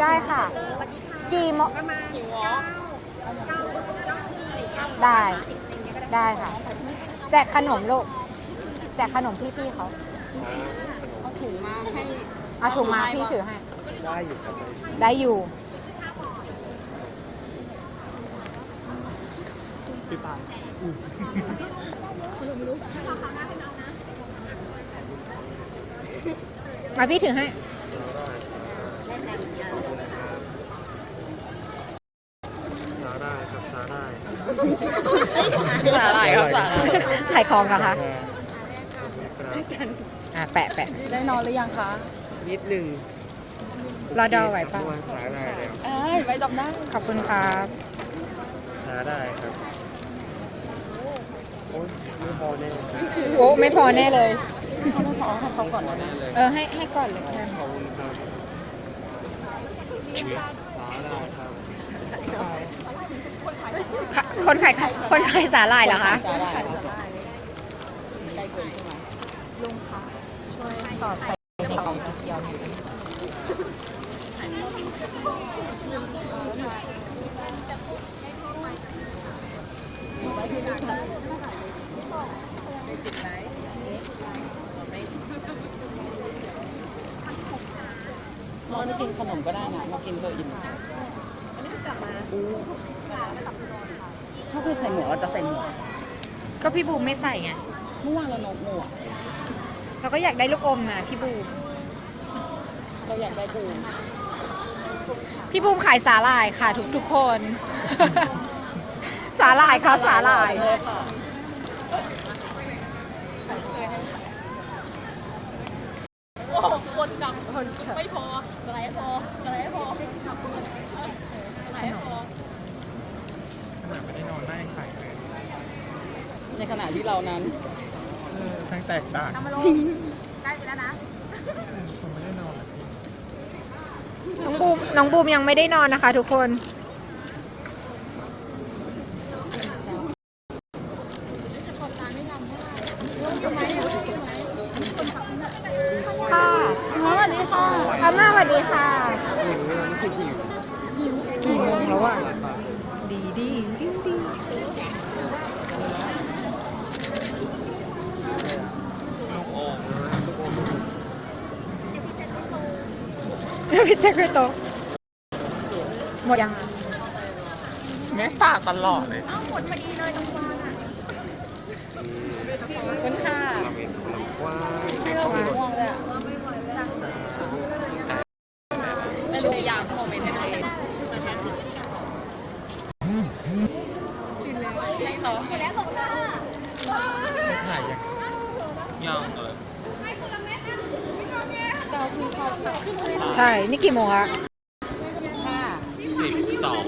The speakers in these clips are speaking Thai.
ได้ค่ะสวัสดีค่ะ กี่โมงประมาณหิวเหรอเก้าเก้าเก้าทีอะไรอย่างเงี้ยได้สิบอะไรอย่างเงี้ยก็ได้ ได้ค่ะ แจกขนมลูก แจกขนมพี่ๆเขาเอาถุงมาให้เอาถุงมาพี่ถือให้ ได้อยู่ครับได้อยู่พี่ปานมาพี่ถือให้ สาได้ครับสาได้ สาหร่ายครับสาหร่าย ขายของเหรอคะครับอะแปะแปะได้นอนหรือยังคะนิดหนึ่งรอดอไหวเปล่าวันสาได้แล้วเอ้ยไว้จำได้ขอบคุณครับสาได้ครับ โอ้ยไม่พอแน่โอ้ไม่พอแน่เลยเขาไม่ขอให้เขาก่อนพอนะแน่เลยเออให้ให้ก่อนเลยกันขอบคุณครับสาได้ครับค่ะคนขายคนขายสาหร่ายเหรอคะ สาหร่ายครับใกล้เกินใช่ไหม ลุงคะช่วย สอดใส่ในกล่องสีเขียวหน่อยเราไม่กินขนมก็ได้นะมากินตัวอิ่มถ้าคือใส่หมวกเราจะใส่หมวกก็พี่บูมไม่ใส่ไงเมื่อวานเรานกหมวก เราก็อยากได้ลูกอมนะพี่บูมเราอยากได้ปูพี่บูมขายสาหร่ายค่ะทุกทุกๆคน สาหร่ายค่ะสาหร่ายเลยค่ะคนกลับไม่พออะไรพออะไรพออะไรพอขนาดไม่ได้นอนได้ใส่เลยในขณะที่เรานั้น ช่างแตกต่างใกล้ไปแล้วนะ ผมไม่ได้นอน น้องบูมน้องบูมยังไม่ได้นอนนะคะทุกคน ค่ะ สวัสดีค่ะ อาม่าสวัสดีค่ะ หิวแล้วนี่คือหิว กี่โมงแล้วอะ ดีดีดีดี ลูกโอ่งนะลูกโอ่ง พี่แจ็คเลยโตะหมดยังแม่ปากตลอดเลยอ้าวหมดพอดีเลยตรงวานอะขอบคุณค่ะลำเอ็นลำกว้างให้เราสีม่วงเลยอะเป็นตัวอย่างโมเมนต์ให้ตัวเองไม่ต่อ แล้วบอกว่า ถ่ายยังยังเลย เก้าคือเข้าค่ะ ใช่ นี่กี่โมงอะสิบสอง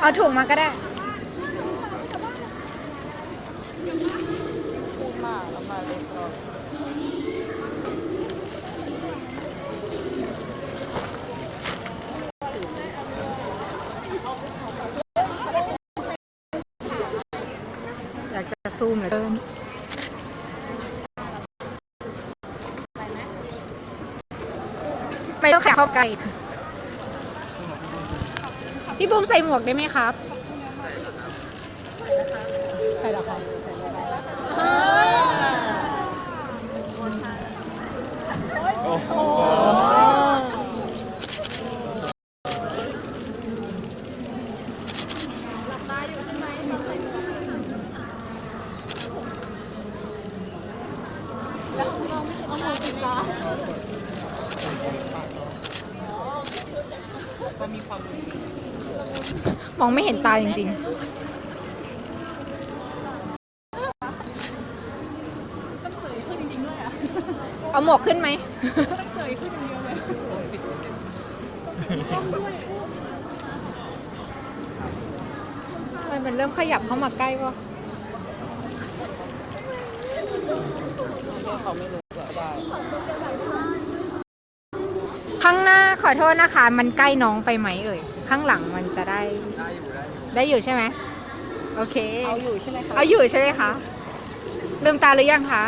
เอาถุงมาก็ได้ พูดมากแล้วมาเลยก่อน อยากจะ ซูมเหลือเกินไปต้องแขกเข้าไกลพี่บูมใส่หมวกได้ไหมครับ ใส่แล้วครับโอ้ องไม่เห็นตาจริงๆ เอาหมวกขึ้นไหมทำไมมันเริ่มขยับเข้ามาใกล้วะเรื่องเขาไม่รู้ก็ได้ ข้างหน้าขอโทษนะคะ มันใกล้น้องไปไหมเอ่ย ข้างหลังมันจะได้ ได้อยู่ได้อยู่ได้อยู่ใช่ไหมโอเค เอาอยู่ใช่ไหมคะเอาอยู่ใช่ไหมคะลืมตาหรือยังคะ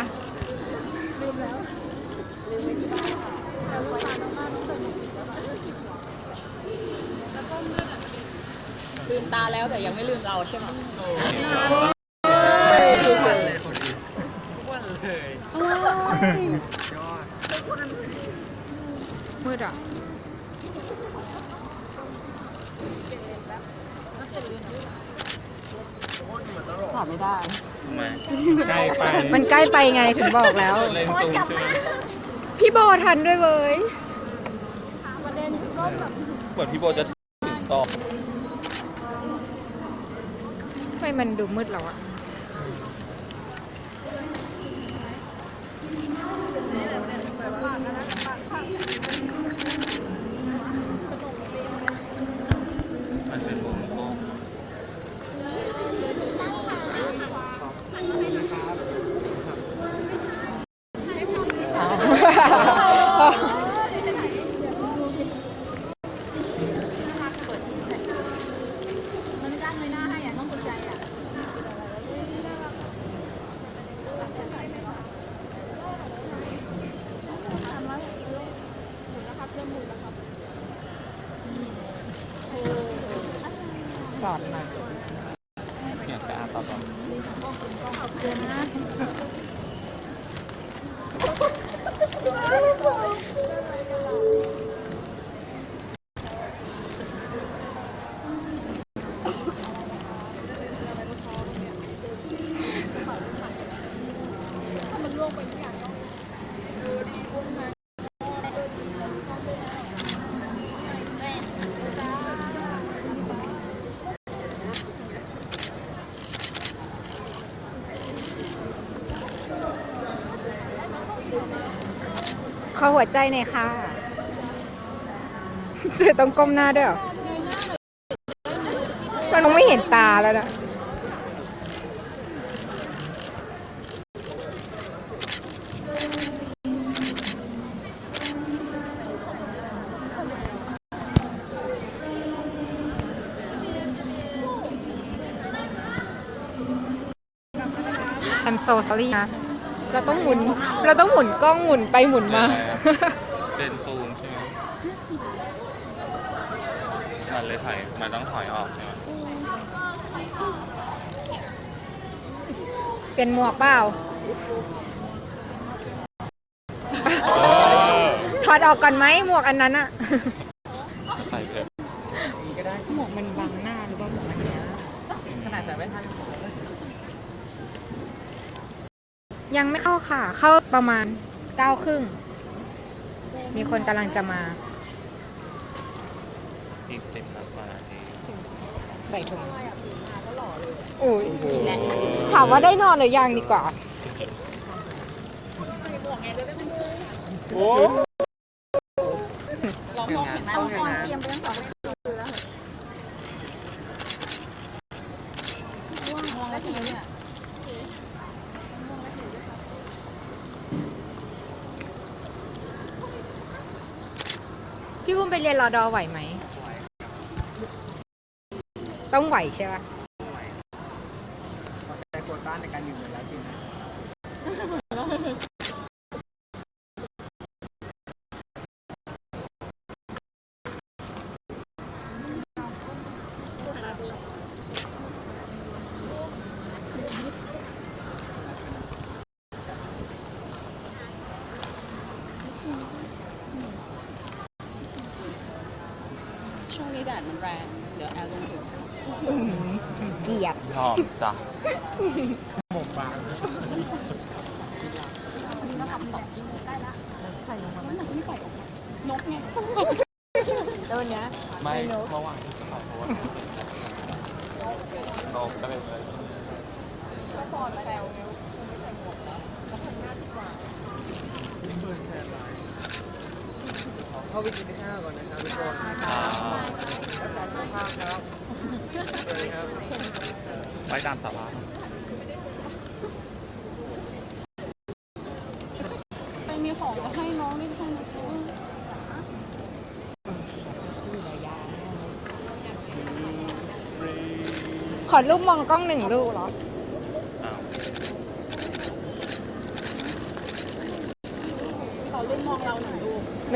ลืมตาแล้วแต่ยังไม่ลืมเราใช่ไหมทุกวันเลยคนดีทุกวันเลยยอด มืดอะขาดไม่ได้ มาใกล้ไปมันใกล้ไปไงถึงบอกแล้ว เล่นซูมใช่ไหมพี่โบทันด้วยเว้ย เหมือนพี่โบจะถึงต่อทำไมมันดูมืดแล้วอะ มันเป็นมุมมอง มันไม่ได้เลยหน้าให้อะต้องกดใจอะ สอดมาอยากจะอาต่อต่อเข้าหัวใจหน่อยค่ะเสือต้องก้มหน้าด้วยเหรอมันไม่เห็นตาแล้วนะ I'm so sorry นะ เราต้องหมุน เราต้องหมุนกล้องหมุนไปหมุนมา เป็นซูมใช่ไหมมันเลยถอยมันต้องถอยออกใช่ไหมเป็นหมวกเปล่า ถอดออกก่อนไหมหมวกอันนั้นอะใส่เลยหมวกมันบังหน้าหรือว่าหมวกอันเนี้ยขนาดใส่ไม่ทัน ยังไม่เข้าค่ะ เข้าประมาณเก้าครึ่ง มีคนกำลังจะมา อีกสิบนาทีใส่ถุงโอ้ยถามว่าได้นอนหรือยังดีกว่า โอ้ เรามองเห็นไหมต้องต้องเตรียมไปทั้งสองเลยมองแล้วทีเนี่ย พี่บุ้ม ไปเรียนรอดอไหวไหม ต้องไหวใช่ปะ ใช้โควต้าในการอยู่ในร้านกินนะ ช่วงนี้แดดมันแรง เดี๋ยวแอร์ลงเกลียดยอมจ้ะหมกบางนกไงไม่เมื่อวานที่ขายเพราะว่าโตก็เลยเลยเข้าไปกินข้าวก่อนนะครับทุกคนอ่ารักษาสุขภาพครับสวัสดีครับไปตามสาระไปมีของจะให้น้องได้ให้น้องขอรูปมองกล้องหนึ่งรูปเหรอ อ้าว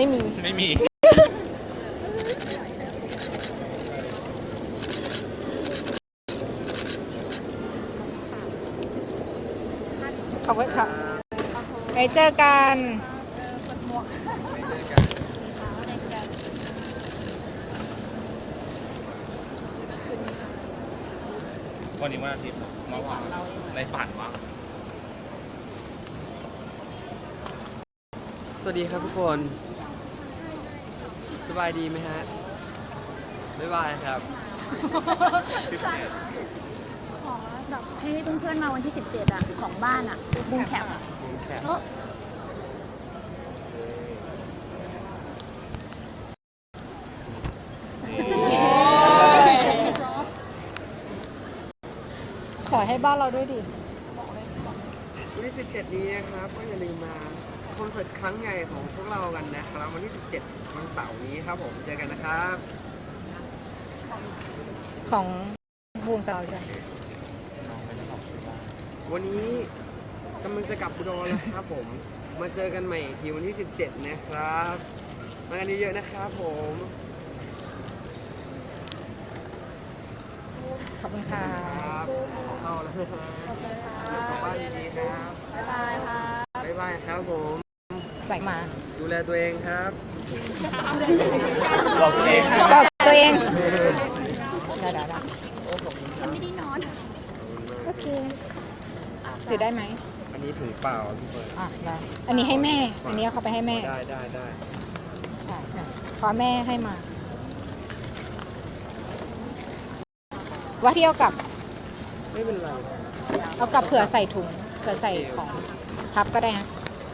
ไม่มี ไม่มี ขอบคุณครับไว้เจอกันไม่เจอกันวันนี้วันอาทิตย์มาว่าในฝันวะสวัสดีครับทุกคนส บายดีไหมฮะ บ๊ายบายครับสิบเจ็ดขอแบบให้เพื่อนๆมาวันที่ 17 อะ ของบ้านอะบูมแคปแคปเออขอให้บ้านเราด้วยดิ วันที่17 นี้นะครับ ก็อย่าลืมมาค อนเสิร์ตครั้งใหญ่ของพวกเรากันนะครับวันที่ 17 วันเสาร์นี้ครับผมเจอกันนะครับของบูมสาวด้วยวันนี้กำลังจะกลับอุดรแล้วครับผม มาเจอกันใหม่อีกทีวันที่ 17 นะครับมากันเยอะๆนะครับผมขอบคุณค่ะครับเข้าแล้วนะฮะกลับบ้านดีๆครับ บ๊ายบายค่ะบ๊ายบายครับผม ใส่มา ดูแลตัวเองครับบอกเองบอกตัวเองได้ได้ได้ยังไม่ได้นอน โอเคถือได้ไหม อันนี้ถุงเปล่าพี่เฟิร์นอะได้อันนี้ให้แม่ อันนี้เอาเขาไปให้แม่ ได้ได้ได้ใช่เนี่ยเพราะแม่ให้มา ว่าพี่เอากลับ ไม่เป็นไร เอากลับเผื่อใส่ถุง เผื่อใส่ของทับก็ได้นะ